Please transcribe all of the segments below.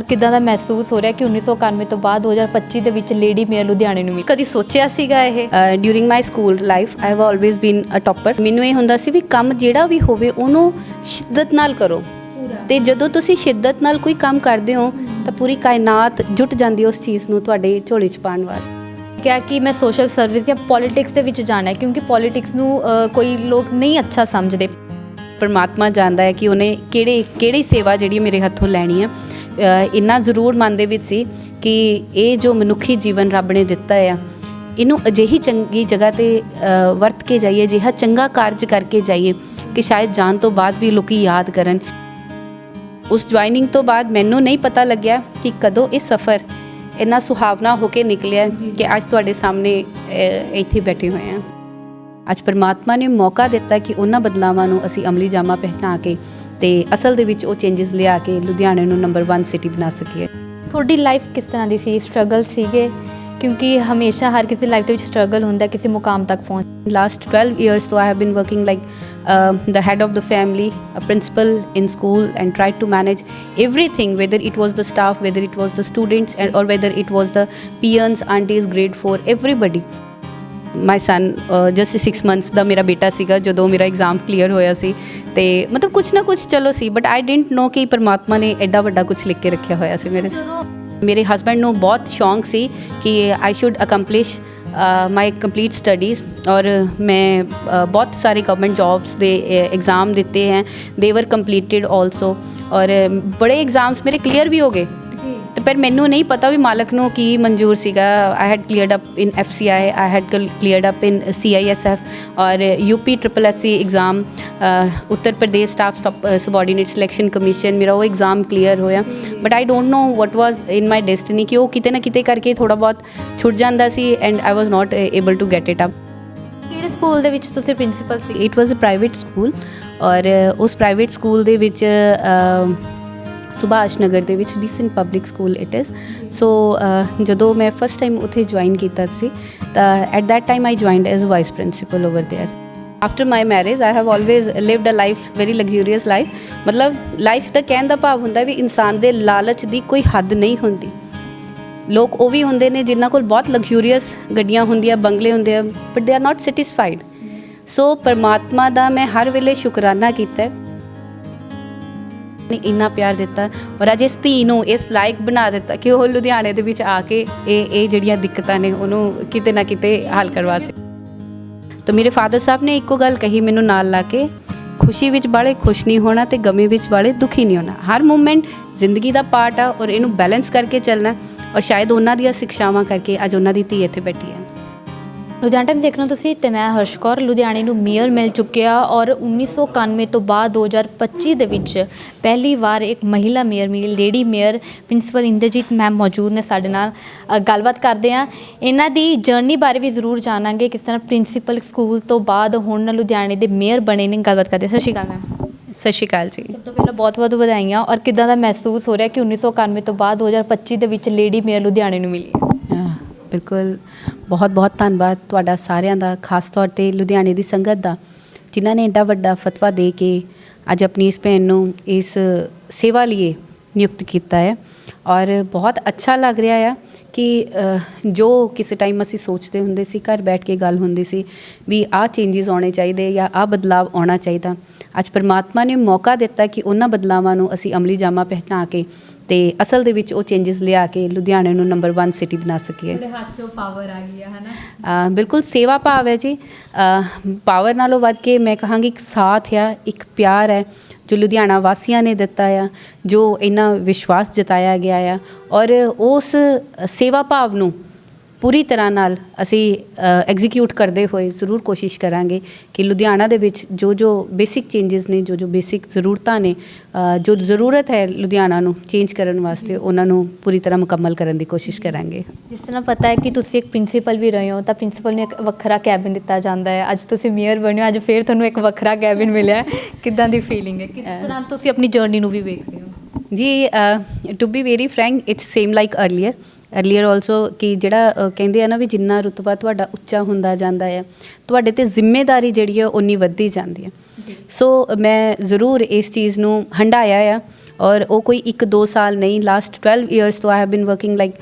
ਕਿਦਾਂ ਦਾ ਮਹਿਸੂਸ ਹੋ ਰਿਹਾ ਕਿ 1991 ਤੋਂ ਬਾਅਦ 2025 ਦੇ ਵਿੱਚ ਲੇਡੀ ਮੇਅਰ ਲੁਧਿਆਣੇ ਨੂੰ ਮਿਲੀ? ਕਦੀ ਸੋਚਿਆ ਸੀਗਾ ਇਹ? During my school life I have always been a topper ਮੈਨੂੰ ਇਹ ਹੁੰਦਾ ਸੀ ਵੀ ਕੰਮ ਜਿਹੜਾ ਵੀ ਹੋਵੇ ਉਹਨੂੰ ਸ਼ਿੱਦਤ ਨਾਲ ਕਰੋ। ਤੇ ਜਦੋਂ ਤੁਸੀਂ ਸ਼ਿੱਦਤ ਨਾਲ ਕੋਈ ਕੰਮ ਕਰਦੇ ਹੋ ਤਾਂ ਪੂਰੀ ਕਾਇਨਾਤ ਜੁਟ ਜਾਂਦੀ ਉਸ ਚੀਜ਼ ਨੂੰ ਤੁਹਾਡੇ ਝੋਲੀ 'ਚ ਪਾਉਣ ਵਾਸਤੇ। ਕਿਹਾ ਕਿ ਮੈਂ ਸੋਸ਼ਲ ਸਰਵਿਸ ਜਾਂ ਪੋਲਿਟਿਕਸ ਦੇ ਵਿੱਚ ਜਾਣਾ ਹੈ ਕਿਉਂਕਿ ਪੋਲਿਟਿਕਸ ਨੂੰ ਕੋਈ ਲੋਕ ਨਹੀਂ ਅੱਛਾ ਸਮਝਦੇ। ਪਰਮਾਤਮਾ ਜਾਣਦਾ ਹੈ ਕਿ ਉਹਨੇ ਕਿਹੜੇ ਕਿਹੜੀ ਸੇਵਾ ਜਿਹੜੀ ਮੇਰੇ ਹੱਥੋਂ ਲੈਣੀ ਹੈ। ਇੰਨਾ ਜ਼ਰੂਰ ਮਨ ਦੇ ਵਿੱਚ ਸੀ ਕਿ ਇਹ ਜੋ ਮਨੁੱਖੀ ਜੀਵਨ ਰੱਬ ਨੇ ਦਿੱਤਾ ਆ, ਇਹਨੂੰ ਅਜਿਹੀ ਚੰਗੀ ਜਗ੍ਹਾ ਤੇ ਵਰਤ ਕੇ ਜਾਈਏ ਜਿਹਾ ਚੰਗਾ ਕਾਰਜ ਕਰਕੇ ਜਾਈਏ ਕਿ ਸ਼ਾਇਦ ਜਾਣ ਤੋਂ ਬਾਅਦ ਵੀ ਲੋਕੀ ਯਾਦ ਕਰਨ। ਉਸ ਜੁਆਇਨਿੰਗ ਤੋਂ ਬਾਅਦ ਮੈਨੂੰ ਨਹੀਂ ਪਤਾ ਲੱਗਿਆ ਕਿ ਕਦੋਂ ਇਹ ਸਫ਼ਰ ਇੰਨਾ ਸੁਹਾਵਣਾ ਹੋ ਕੇ ਨਿਕਲਿਆ ਕਿ ਅੱਜ ਤੁਹਾਡੇ ਸਾਹਮਣੇ ਇੱਥੇ ਬੈਠੇ ਹੋਏ ਹਾਂ। ਅੱਜ ਪਰਮਾਤਮਾ ਨੇ ਮੌਕਾ ਦਿੱਤਾ ਕਿ ਉਹਨਾਂ ਬਦਲਾਵਾਂ ਨੂੰ ਅਸੀਂ ਅਮਲੀ ਜਾਮਾ ਪਹਿਨਾ ਕੇ ਤੇ ਅਸਲ ਦੇ ਵਿੱਚ ਉਹ ਚੇਂਜਸ ਲਿਆ ਕੇ ਲੁਧਿਆਣੇ ਨੂੰ ਨੰਬਰ 1 ਸਿਟੀ ਬਣਾ ਸਕੀਏ ਤੁਹਾਡੀ ਲਾਈਫ ਕਿਸ ਤਰ੍ਹਾਂ ਦੀ ਸੀ ਸਟਰਗਲ ਸੀਗੇ ਕਿਉਂਕਿ ਹਮੇਸ਼ਾ ਹਰ ਕਿਸੇ ਲਾਈਫ ਦੇ ਵਿੱਚ ਸਟਰਗਲ ਹੁੰਦਾ ਕਿਸੇ ਮੁਕਾਮ ਤੱਕ ਪਹੁੰਚ last 12 years though i have been working like um, the head of the family a principal in school and tried to manage everything whether it was the staff whether it was the students and, or whether it was the peons aunties grade 4 everybody my son just 6 months ਦਾ ਮੇਰਾ ਬੇਟਾ ਸੀਗਾ ਜਦੋਂ ਮੇਰਾ exam clear ਹੋਇਆ ਸੀ ਤੇ ਮਤਲਬ ਕੁਝ ਨਾ ਕੁਝ ਚਲੋ ਸੀ ਬਟ ਆਈ ਡਿਡਨਟ ਨੋ ਕਿ ਪਰਮਾਤਮਾ ਨੇ ਐਡਾ ਵੱਡਾ ਕੁਝ ਲਿਖ ਕੇ ਰੱਖਿਆ ਹੋਇਆ ਸੀ ਮੇਰੇ। ਮੇਰੇ ਹਸਬੰਡ ਨੂੰ ਬਹੁਤ ਸ਼ੌਂਕ ਸੀ ਕਿ I should accomplish my complete studies ਔਰ ਮੈਂ ਬਹੁਤ ਸਾਰੇ ਗਵਰਨਮੈਂਟ ਜੌਬਸ ਦੇ ਐਗਜ਼ਾਮ ਦਿੱਤੇ ਹੈ। ਦੇ ਵਰ ਕੰਪਲੀਟਡ ਆਲਸੋ ਔਰ ਬੜੇ ਐਗਜ਼ਾਮਸ ਮੇਰੇ ਕਲੀਅਰ ਵੀ ਹੋ ਗਏ। ਤੇ ਪਰ ਮੈਨੂੰ ਨਹੀਂ ਪਤਾ ਵੀ ਮਾਲਕ ਨੂੰ ਕੀ ਮਨਜ਼ੂਰ ਸੀਗਾ। I had cleared up in FCI I had cleared up in CISF ਔਰ UP triple SC exam Uttar Pradesh staff subordinate selection commission ਮੇਰਾ ਉਹ ਐਗਜ਼ਾਮ ਕਲੀਅਰ ਹੋਇਆ। But I don't know what was in my destiny ਕਿ ਉਹ ਕਿਤੇ ਨਾ ਕਿਤੇ ਕਰਕੇ ਥੋੜਾ ਬਹੁਤ ਛੁੱਟ ਜਾਂਦਾ ਸੀ and I was not able to get it up ਕਿਹੜੇ ਸਕੂਲ ਦੇ ਵਿੱਚ ਤੁਸੀਂ principal C? It was a private school ਔਰ ਉਸ ਪ੍ਰਾਈਵੇਟ ਸਕੂਲ ਦੇ ਵਿੱਚ ਸੁਭਾਸ਼ ਨਗਰ ਦੇ ਵਿੱਚ decent public school it is so ਜਦੋਂ ਮੈਂ ਫਸਟ ਟਾਈਮ ਉੱਥੇ ਜੁਆਇਨ ਕੀਤਾ ਸੀ ਤਾਂ at that time I joined as vice principal over there after my marriage I have always lived a life very luxurious life ਮਤਲਬ life ਦਾ ਕਹਿਣ ਦਾ ਭਾਵ ਹੁੰਦਾ ਵੀ ਇਨਸਾਨ ਦੇ ਲਾਲਚ ਦੀ ਕੋਈ ਹੱਦ ਨਹੀਂ ਹੁੰਦੀ ਲੋਕ ਉਹ ਵੀ ਹੁੰਦੇ ਨੇ ਜਿਨ੍ਹਾਂ ਕੋਲ ਬਹੁਤ ਲਗਜ਼ਰੀਅਸ ਗੱਡੀਆਂ ਹੁੰਦੀਆਂ ਬੰਗਲੇ ਹੁੰਦੇ ਆ but they are not satisfied ਸੋ ਪਰਮਾਤਮਾ ਦਾ ਮੈਂ ਹਰ ਵੇਲੇ ਸ਼ੁਕਰਾਨਾ ਕੀਤਾ ਹੈ। ਨੇ ਇੰਨਾ ਪਿਆਰ ਦਿੱਤਾ। ਔਰ ਅੱਜ ਇਸ ਧੀ ਨੂੰ ਇਸ ਲਾਇਕ ਬਣਾ ਦਿੱਤਾ ਕਿ ਉਹ ਲੁਧਿਆਣੇ ਦੇ ਵਿੱਚ ਆ ਕੇ ਇਹ ਇਹ ਜਿਹੜੀਆਂ ਦਿੱਕਤਾਂ ਨੇ ਉਹਨੂੰ ਕਿਤੇ ਨਾ ਕਿਤੇ ਹੱਲ ਕਰਵਾ ਸਕੇ। ਤਾਂ ਮੇਰੇ ਫਾਦਰ ਸਾਹਿਬ ਨੇ ਇੱਕੋ ਗੱਲ ਕਹੀ ਮੈਨੂੰ ਨਾਲ ਲਾ ਕੇ, ਖੁਸ਼ੀ ਵਿੱਚ ਬਾਲੇ ਖੁਸ਼ ਨਹੀਂ ਹੋਣਾ ਤੇ ਗਮੀ ਵਿੱਚ ਬਾਲੇ ਦੁਖੀ ਨਹੀਂ ਹੋਣਾ। ਹਰ ਮੂਮੈਂਟ ਜ਼ਿੰਦਗੀ ਦਾ ਪਾਰਟ ਆ ਔਰ ਇਹਨੂੰ ਬੈਲੈਂਸ ਕਰਕੇ ਚੱਲਣਾ। ਔਰ ਸ਼ਾਇਦ ਉਹਨਾਂ ਦੀਆਂ ਸਿੱਖਿਆਵਾਂ ਕਰਕੇ ਅੱਜ ਉਹਨਾਂ ਦੀ ਧੀ ਇੱਥੇ ਬੈਠੀ ਹੈ। ਲੁਧਿਆਣਾ ਟਾਈਮ ਦੇਖ ਰਹੇ ਹੋ ਤੁਸੀਂ ਤੇ ਮੈਂ ਹਰਸ਼ ਕੌਰ ਲੁਧਿਆਣੇ ਨੂੰ ਮੇਅਰ ਮਿਲ ਚੁੱਕਿਆ ਔਰ 1991 ਤੋਂ ਬਾਅਦ 2025 ਦੇ ਵਿੱਚ ਪਹਿਲੀ ਵਾਰ ਇੱਕ ਮਹਿਲਾ ਮੇਅਰ ਮਿਲੀ lady mayor principal Inderjit ma'am ਮੌਜੂਦ ਨੇ ਸਾਡੇ ਨਾਲ। ਅ, ਗੱਲਬਾਤ ਕਰਦੇ ਆ। ਇਹਨਾਂ ਦੀ ਜਰਨੀ ਬਾਰੇ ਵੀ ਜ਼ਰੂਰ ਜਾਣਾਂਗੇ ਕਿਸ ਤਰ੍ਹਾਂ ਪ੍ਰਿੰਸੀਪਲ ਸਕੂਲ ਤੋਂ ਬਾਅਦ ਹੁਣ ਲੁਧਿਆਣੇ ਦੇ ਮੇਅਰ ਬਣੇ ਨੇ ਗੱਲਬਾਤ ਕਰਦੇ ਹਾਂ। ਸਤਿ ਸ਼੍ਰੀ ਅਕਾਲ ਮੈਮ। ਸਤਿ ਸ਼੍ਰੀ ਅਕਾਲ ਜੀ। ਸਭ ਤੋਂ ਪਹਿਲਾਂ ਬਹੁਤ-ਬਹੁਤ ਵਧਾਈਆਂ ਔਰ ਕਿਦਾਂ ਦਾ ਮਹਿਸੂਸ ਹੋ ਰਿਹਾ ਕਿ 1991 ਤੋਂ ਬਾਅਦ 2025 ਦੇ ਵਿੱਚ ਲੇਡੀ ਮੇਅਰ ਲੁਧਿਆਣੇ ਨੂੰ ਮਿਲੀ ਹੈ? ਬਿਲਕੁਲ। ਬਹੁਤ ਬਹੁਤ ਧੰਨਵਾਦ ਤੁਹਾਡਾ ਸਾਰਿਆਂ ਦਾ, ਖਾਸ ਤੌਰ ਤੇ ਲੁਧਿਆਣੇ ਦੀ ਸੰਗਤ ਦਾ, ਜਿਨ੍ਹਾਂ ਨੇ ਐਡਾ ਵੱਡਾ ਫਤਵਾ ਦੇ ਕੇ ਅੱਜ ਆਪਣੀ ਇਸ ਭੈਣ ਨੂੰ ਇਸ ਸੇਵਾ ਲਈ ਨਿਯੁਕਤ ਕੀਤਾ ਹੈ। ਔਰ ਬਹੁਤ ਅੱਛਾ ਲੱਗ ਰਿਹਾ ਆ ਕਿ ਜੋ ਕਿਸੇ ਟਾਈਮ ਅਸੀਂ ਸੋਚਦੇ ਹੁੰਦੇ ਸੀ, ਘਰ ਬੈਠ ਕੇ ਗੱਲ ਹੁੰਦੀ ਸੀ ਵੀ ਆਹ ਚੇਂਜਸ ਆਉਣੇ ਚਾਹੀਦੇ ਜਾਂ ਆਹ ਬਦਲਾਵ ਆਉਣਾ ਚਾਹੀਦਾ। ਅੱਜ ਪਰਮਾਤਮਾ ਨੇ ਮੌਕਾ ਦਿੱਤਾ ਕਿ ਉਹਨਾਂ ਬਦਲਾਵਾਂ ਨੂੰ ਅਸੀਂ ਅਮਲੀ ਜਾਮਾ ਪਹਿਨਾ ਕੇ ਤੇ ਅਸਲ ਦੇ ਵਿੱਚ ਉਹ ਚੇਂਜਸ ਲਿਆ ਕੇ ਲੁਧਿਆਣੇ ਨੂੰ ਨੰਬਰ 1 ਸਿਟੀ ਬਣਾ ਸਕੀਏ ਤੁਹਾਡੇ ਹੱਥ 'ਚੋਂ ਪਾਵਰ ਆ ਗਈ ਹੈ ਹਨਾ? ਬਿਲਕੁਲ ਸੇਵਾ ਭਾਵ ਹੈ ਜੀ। ਪਾਵਰ ਨਾਲੋਂ ਵੱਧ ਕੇ ਮੈਂ ਕਹਾਂਗੀ ਇੱਕ ਸਾਥ ਆ ਇੱਕ ਪਿਆਰ ਹੈ ਜੋ ਲੁਧਿਆਣਾ ਵਾਸੀਆਂ ਨੇ ਦਿੱਤਾ ਆ ਜੋ ਇਹਨਾਂ ਵਿਸ਼ਵਾਸ ਜਤਾਇਆ ਗਿਆ ਆ। ਔਰ ਉਸ ਸੇਵਾ ਭਾਵ ਨੂੰ ਪੂਰੀ ਤਰ੍ਹਾਂ ਨਾਲ ਅਸੀਂ ਐਗਜ਼ੀਕਿਊਟ ਕਰਦੇ ਹੋਏ ਜ਼ਰੂਰ ਕੋਸ਼ਿਸ਼ ਕਰਾਂਗੇ ਕਿ ਲੁਧਿਆਣਾ ਦੇ ਵਿੱਚ ਜੋ ਜੋ ਬੇਸਿਕ ਚੇਂਜਸ ਨੇ ਜੋ ਜੋ ਬੇਸਿਕ ਜ਼ਰੂਰਤਾਂ ਨੇ ਜੋ ਜ਼ਰੂਰਤ ਹੈ ਲੁਧਿਆਣਾ ਨੂੰ ਚੇਂਜ ਕਰਨ ਵਾਸਤੇ ਉਹਨਾਂ ਨੂੰ ਪੂਰੀ ਤਰ੍ਹਾਂ ਮੁਕੰਮਲ ਕਰਨ ਦੀ ਕੋਸ਼ਿਸ਼ ਕਰਾਂਗੇ। ਜਿਸ ਤਰ੍ਹਾਂ ਪਤਾ ਹੈ ਕਿ ਤੁਸੀਂ ਇੱਕ ਪ੍ਰਿੰਸੀਪਲ ਵੀ ਰਹੇ ਹੋ ਤਾਂ ਪ੍ਰਿੰਸੀਪਲ ਨੂੰ ਇੱਕ ਵੱਖਰਾ ਕੈਬਿਨ ਦਿੱਤਾ ਜਾਂਦਾ ਹੈ। ਅੱਜ ਤੁਸੀਂ ਮੇਅਰ ਬਣੇ ਹੋ ਅੱਜ ਫੇਰ ਤੁਹਾਨੂੰ ਇੱਕ ਵੱਖਰਾ ਕੈਬਿਨ ਮਿਲਿਆ ਕਿੱਦਾਂ ਦੀ ਫੀਲਿੰਗ ਹੈ? ਕਿਸ ਤਰ੍ਹਾਂ ਤੁਸੀਂ ਆਪਣੀ ਜਰਨੀ ਨੂੰ ਵੀ ਵੇਖਦੇ ਹੋ? ਜੀ to be very frank it's same like earlier earlier also ਕਿ ਜਿਹੜਾ ਅ, ਕਹਿੰਦੇ ਆ ਨਾ ਵੀ ਜਿੰਨਾ ਰੁਤਬਾ ਤੁਹਾਡਾ ਉੱਚਾ ਹੁੰਦਾ ਜਾਂਦਾ ਹੈ ਤੁਹਾਡੇ ਤੇ ਜ਼ਿੰਮੇਵਾਰੀ ਜਿਹੜੀ ਹੈ ਉਨੀ ਵੱਧਦੀ ਜਾਂਦੀ ਹੈ ਸੋ ਮੈਂ ਜ਼ਰੂਰ ਇਸ ਚੀਜ਼ ਨੂੰ ਹੰਡਾਇਆ ਆ ਔਰ ਉਹ ਕੋਈ 1-2 ਸਾਲ ਨਹੀਂ ਲਾਸਟ 12 ਇਅਰਸ ਤੋਂ I have been working like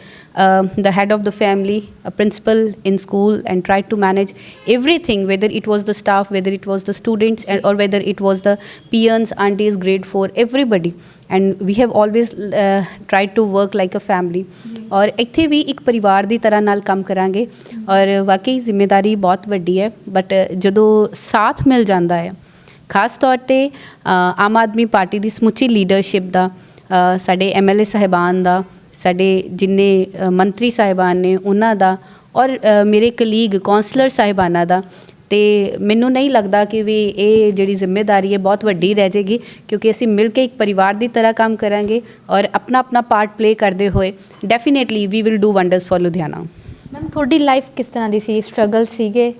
the head of the family, a principal in school, and tried to manage everything, whether it was the staff, whether it was the students, and, or whether it was the peons, aunties, grade 4, everybody. And we have always uh, tried to work like a family. ਔਰ ਇੱਥੇ ਵੀ ਇੱਕ ਪਰਿਵਾਰ ਦੀ ਤਰ੍ਹਾਂ ਨਾਲ ਕੰਮ ਕਰਾਂਗੇ ਔਰ ਵਾਕਈ ਜ਼ਿੰਮੇਵਾਰੀ ਬਹੁਤ ਵੱਡੀ ਹੈ ਬਟ ਜਦੋਂ ਸਾਥ ਮਿਲ ਜਾਂਦਾ ਹੈ ਖਾਸ ਤੌਰ ਤੇ ਅ, ਆਮ ਆਦਮੀ ਪਾਰਟੀ ਦੀ ਸਮੁੱਚੀ ਲੀਡਰਸ਼ਿਪ ਦਾ ਅ, ਸਾਡੇ ਐਮਐਲਏ ਸਾਹਿਬਾਨ ਦਾ ਸਾਡੇ ਜਿੰਨੇ ਅ, ਮੰਤਰੀ ਸਾਹਿਬਾਨ ਨੇ ਉਹਨਾਂ ਦਾ ਔਰ ਅ, ਮੇਰੇ ਕਲੀਗ ਕੌਂਸਲਰ ਸਾਹਿਬਾਨਾਂ ਦਾ ਤੇ ਮੈਨੂੰ ਨਹੀਂ ਲੱਗਦਾ ਕਿ ਵੀ ਇਹ ਜਿਹੜੀ ਜ਼ਿੰਮੇਵਾਰੀ ਹੈ ਬਹੁਤ ਵੱਡੀ ਰਹਿ ਜਾਏਗੀ ਕਿਉਂਕਿ ਅਸੀਂ ਮਿਲ ਕੇ ਇੱਕ ਪਰਿਵਾਰ ਦੀ ਤਰ੍ਹਾਂ ਕੰਮ ਕਰਾਂਗੇ ਔਰ ਆਪਣਾ ਆਪਣਾ ਪਾਰਟ ਪਲੇ ਕਰਦੇ ਹੋਏ definitely we will do wonders for Ludhiana ma'am ਤੁਹਾਡੀ ਲਾਈਫ ਕਿਸ ਤਰ੍ਹਾਂ ਦੀ ਸੀ? ਸਟਰਗਲ ਸੀਗੇ?